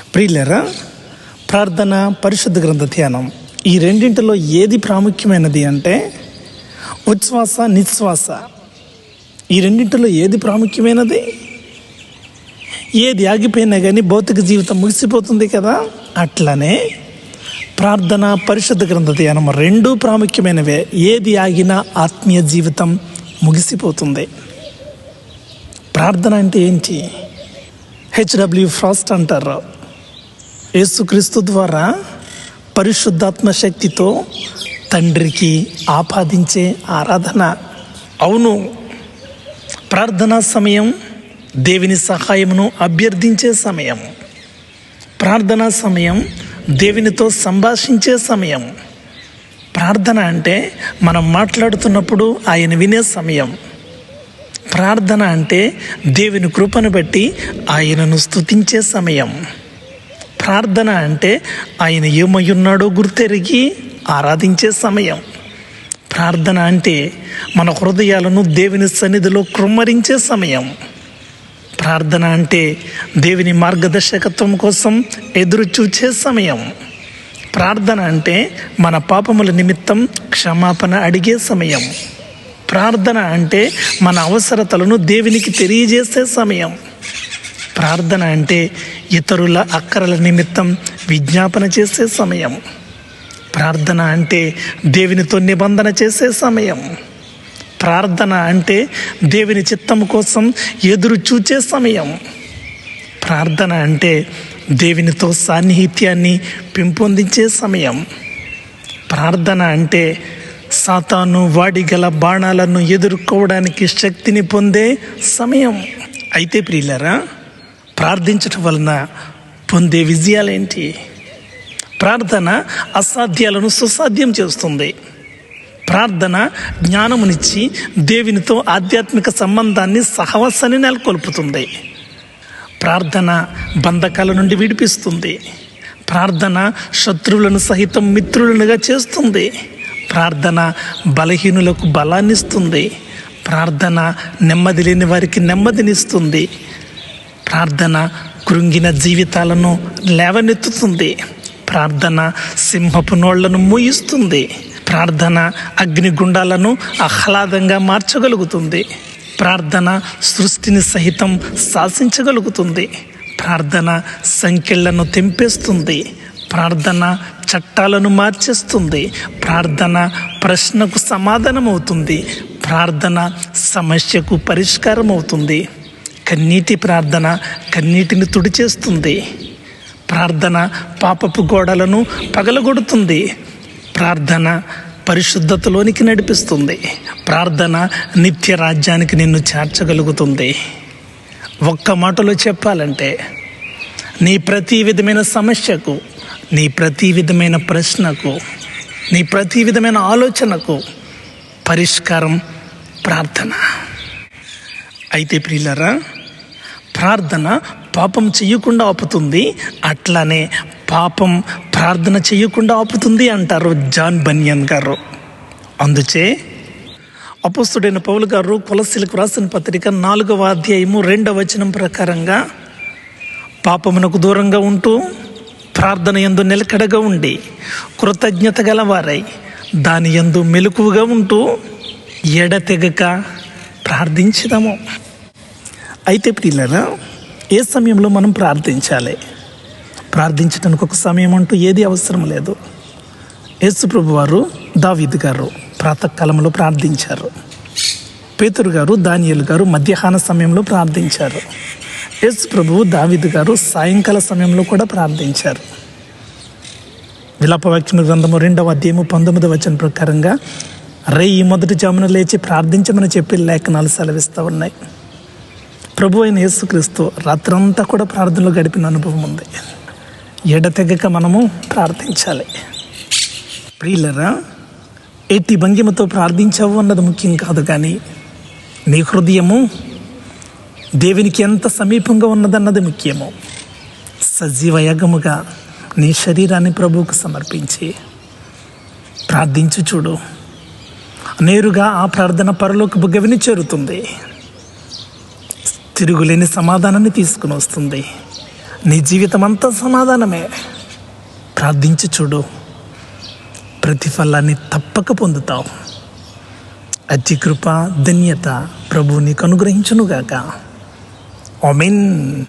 ప్రియులరా ప్రార్థన పరిశుద్ధ గ్రంథ ధ్యానం. ఈ రెండింటిలో ఏది ప్రాముఖ్యమైనది అంటే ఉచ్ఛ్వాస నిశ్వాస. ఈ రెండింటిలో ఏది ప్రాముఖ్యమైనది? ఏది ఆగిపోయినా కానీ భౌతిక జీవితం ముగిసిపోతుంది కదా? అట్లనే ప్రార్థన పరిశుద్ధ గ్రంథ ధ్యానం రెండూ ప్రాముఖ్యమైనవే. ఏది ఆగినా ఆత్మీయ జీవితం ముగిసిపోతుంది. ప్రార్థన అంటే ఏంటి? హెచ్డబ్ల్యూ ఫ్రాస్ట్ అంటారు. యేసుక్రీస్తు ద్వారా పరిశుద్ధాత్మ శక్తితో తండ్రికి ఆపాదించే ఆరాధన. అవును. ప్రార్థనా సమయం దేవుని సహాయమును అభ్యర్థించే సమయం. ప్రార్థనా సమయం దేవునితో సంభాషించే సమయం. ప్రార్థన అంటే మనం మాట్లాడుతున్నప్పుడు ఆయన వినే సమయం. ప్రార్థన అంటే దేవుని కృపను బట్టి ఆయనను స్తుతించే సమయం. ప్రార్థన అంటే ఆయన ఏమయ్యున్నాడో గుర్తెరిగి ఆరాధించే సమయం. ప్రార్థన అంటే మన హృదయాలను దేవుని సన్నిధిలో కృమ్మరించే సమయం. ప్రార్థన అంటే దేవుని మార్గదర్శకత్వం కోసం ఎదురు చూచే సమయం. ప్రార్థన అంటే మన పాపముల నిమిత్తం క్షమాపణ అడిగే సమయం. ప్రార్థన అంటే మన అవసరతలను దేవునికి తెలియజేసే సమయం. ప్రార్థన అంటే ఇతరుల అక్కరల నిమిత్తం విజ్ఞాపన చేసే సమయం. ప్రార్థన అంటే దేవునితో నిబంధన చేసే సమయం. ప్రార్థన అంటే దేవుని చిత్తం కోసం ఎదురు చూచే సమయం. ప్రార్థన అంటే దేవునితో సాన్నిహిత్యాన్ని పెంపొందించే సమయం. ప్రార్థన అంటే సాతాను వాడి గల బాణాలను ఎదుర్కోవడానికి శక్తిని పొందే సమయం. అయితే ప్రియులరా ప్రార్థించటం వలన పొందే విజయాలేంటి? ప్రార్థన అసాధ్యాలను సుసాధ్యం చేస్తుంది. ప్రార్థన జ్ఞానమునిచ్చి దేవునితో ఆధ్యాత్మిక సంబంధాన్ని సహవాసాన్ని నెలకొల్పుతుంది. ప్రార్థన బంధకాల నుండి విడిపిస్తుంది. ప్రార్థన శత్రువులను సహితం మిత్రులనుగా చేస్తుంది. ప్రార్థన బలహీనులకు బలాన్నిస్తుంది. ప్రార్థన నెమ్మది లేని వారికి నెమ్మదినిస్తుంది. ప్రార్థన కృంగిన జీవితాలను లేవనెత్తుతుంది. ప్రార్థన సింహపు నోళ్ళను మూయిస్తుంది. ప్రార్థన అగ్నిగుండాలను ఆహ్లాదంగా మార్చగలుగుతుంది. ప్రార్థన సృష్టిని సహితం శాసించగలుగుతుంది. ప్రార్థన సంఖ్యలను తెంపేస్తుంది. ప్రార్థన చట్టాలను మార్చేస్తుంది. ప్రార్థన ప్రశ్నకు సమాధానం అవుతుంది ప్రార్థన సమస్యకు పరిష్కారం అవుతుంది కన్నీటి ప్రార్థన కన్నీటిని తుడిచేస్తుంది. ప్రార్థన పాపపు గోడలను పగలగొడుతుంది. ప్రార్థన పరిశుద్ధతలోనికి నడిపిస్తుంది. ప్రార్థన నిత్య రాజ్యానికి నిన్ను చేర్చగలుగుతుంది. ఒక్క మాటలో చెప్పాలంటే నీ ప్రతి విధమైన సమస్యకు నీ ప్రతి విధమైన ప్రశ్నకు నీ ప్రతి విధమైన ఆలోచనకు పరిష్కారం ప్రార్థన. అయితే ప్రియులరా ప్రార్థన పాపం చెయ్యకుండా ఆపుతుంది. అట్లానే పాపం ప్రార్థన చెయ్యకుండా ఆపుతుంది అంటారు జాన్ బనియన్ గారు. అందుచే అపుస్తుడైన పౌలు గారు కొలసీలకు రాసిన పత్రిక నాలుగవ అధ్యాయము రెండవ వచనం ప్రకారంగా పాపమునకు దూరంగా ఉంటూ ప్రార్థన ఎందు నిలకడగా ఉండి కృతజ్ఞత గలవారై దాని ఎందు మెలకువగా ఉంటూ ఎడతెగక ప్రార్థించదము. అయితే పిల్లరా ఏ సమయంలో మనం ప్రార్థించాలి? ప్రార్థించడానికి ఒక సమయం అంటూ ఏది అవసరం లేదు. యేసుప్రభు వారు దావీద్ గారు ప్రాతకాలంలో ప్రార్థించారు. పేతురు గారు దానియలు గారు మధ్యాహ్న సమయంలో ప్రార్థించారు. యేసు ప్రభువు దావీద్ గారు సాయంకాల సమయంలో కూడా ప్రార్థించారు. విలాపవాక్యము గ్రంథము రెండవ అధ్యాయము పంతొమ్మిదవ వచన ప్రకారంగా రే ఈ మొదటి జామున లేచి ప్రార్థించమని చెప్పి లేఖనాలు సెలవిస్తూ ఉన్నాయి. ప్రభు అయిన యేసుక్రీస్తు రాత్రంతా కూడా ప్రార్థనలో గడిపిన అనుభవం ఉంది. ఎడతెగక మనము ప్రార్థించాలి. ప్రియులరా ఎట్టి భంగిమతో ప్రార్థించావు అన్నది ముఖ్యం కాదు కానీ నీ హృదయము దేవునికి ఎంత సమీపంగా ఉన్నదన్నది ముఖ్యము. సజీవ యగముగా నీ శరీరాన్ని ప్రభువుకు సమర్పించి ప్రార్థించు చూడు. నేరుగా ఆ ప్రార్థన పరలోకి బుగ్గవిని చేరుతుంది. తిరుగులేని సమాధానాన్ని తీసుకుని వస్తుంది. నీ జీవితం అంతా సమాధానమే. ప్రార్థించి చూడు. ప్రతిఫలాన్ని తప్పక పొందుతావు. అతి కృప ధన్యత ప్రభు నీకు అనుగ్రహించునుగాక.